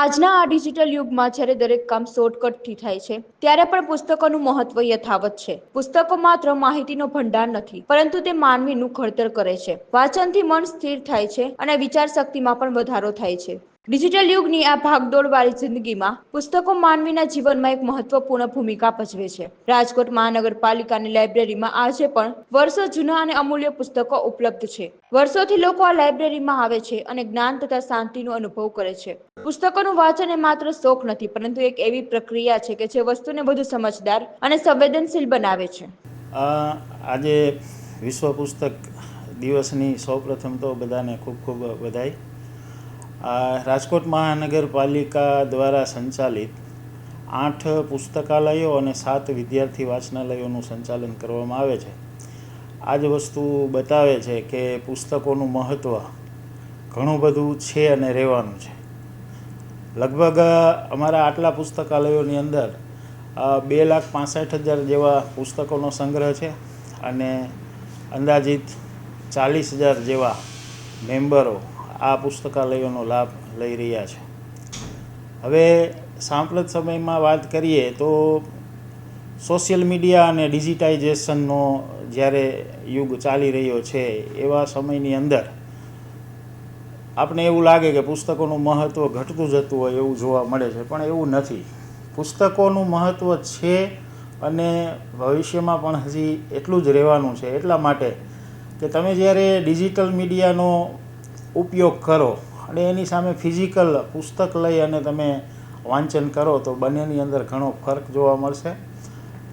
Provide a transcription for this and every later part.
આજના આ ડિજિટલ યુગમાં જ્યારે દરેક કામ શોર્ટકટથી થાય છે, ત્યારે પણ પુસ્તકોનું મહત્વ યથાવત છે. પુસ્તકો માત્ર માહિતીનો ભંડાર નથી, પરંતુ તે માનવીનું ઘડતર કરે છે. વાંચનથી મન સ્થિર થાય છે અને વિચાર શક્તિમાં પણ વધારો થાય છે. ડિજિટલ યુગની આ ભાગદોડવાળી જિંદગીમાં પુસ્તકો માનવીના જીવનમાં એક મહત્વપૂર્ણ ભૂમિકા ભજવે છે. રાજકોટ મહાનગરપાલિકાની લાઇબ્રેરીમાં આજે પણ વર્ષો જૂના અને અમૂલ્ય પુસ્તકો ઉપલબ્ધ છે. વર્ષોથી લોકો આ લાઇબ્રેરીમાં આવે છે અને જ્ઞાન તથા શાંતિનો અનુભવ કરે છે. પુસ્તકોનું વાંચન એ માત્ર શોખ નથી, પરંતુ એક એવી પ્રક્રિયા છે કે જે વસ્તુને વધુ સમજદાર અને સંવેદનશીલ બનાવે છે. આજે વિશ્વ પુસ્તક દિવસની સૌપ્રથમ તો બધાને ખૂબ ખૂબ વધાઈ રાજકોટ મહાનગરપાલિકા દ્વારા સંચાલિત આઠ પુસ્તકાલયો અને સાત વિદ્યાર્થી વાચનાલયોનું સંચાલન કરવામાં આવે છે. આ જ વસ્તુ બતાવે છે કે પુસ્તકોનું મહત્ત્વ ઘણું બધું છે અને રહેવાનું છે. લગભગ અમારા આટલા પુસ્તકાલયોની અંદર બે લાખ પાસઠ હજાર જેવા પુસ્તકોનો સંગ્રહ છે અને અંદાજિત ચાલીસ હજાર જેવા મેમ્બરો આ પુસ્તકાલયોનો લાભ લઈ રહ્યા છે. હવે સાંપ્રત સમયમાં વાત કરીએ તો સોશિયલ મીડિયા અને ડિજિટાઇઝેશનનો જ્યારે યુગ ચાલી રહ્યો છે એવા સમયની અંદર આપણે એવું લાગે કે પુસ્તકોનું મહત્ત્વ ઘટતું જતું હોય એવું જોવા મળે છે, પણ એવું નથી. પુસ્તકોનું મહત્ત્વ છે અને ભવિષ્યમાં પણ હજી એટલું જ રહેવાનું છે. એટલા માટે કે તમે જ્યારે ડિજિટલ મીડિયાનો ઉપયોગ કરો અને એની સામે ફિઝિકલ પુસ્તક લઈ અને તમે વાંચન કરો, તો બંનેની અંદર ઘણો ફરક જોવા મળશે.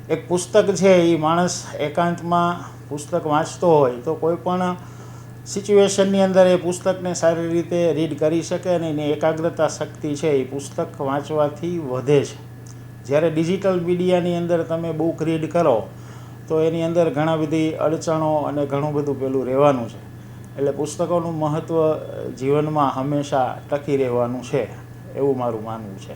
એક પુસ્તક છે, એ માણસ એકાંતમાં પુસ્તક વાંચતો હોય તો કોઈ પણ સિચ્યુએશનની અંદર એ પુસ્તકને સારી રીતે રીડ કરી શકે અને એની એકાગ્રતા શક્તિ છે એ પુસ્તક વાંચવાથી વધે છે. જ્યારે ડિજિટલ મીડિયાની અંદર તમે બુક રીડ કરો, તો એની અંદર ઘણા બધી અડચણો અને ઘણું બધું પેલું રહેવાનું છે. એટલે પુસ્તકોનું મહત્ત્વ જીવનમાં હંમેશા ટકી રહેવાનું છે, એવું મારું માનવું છે.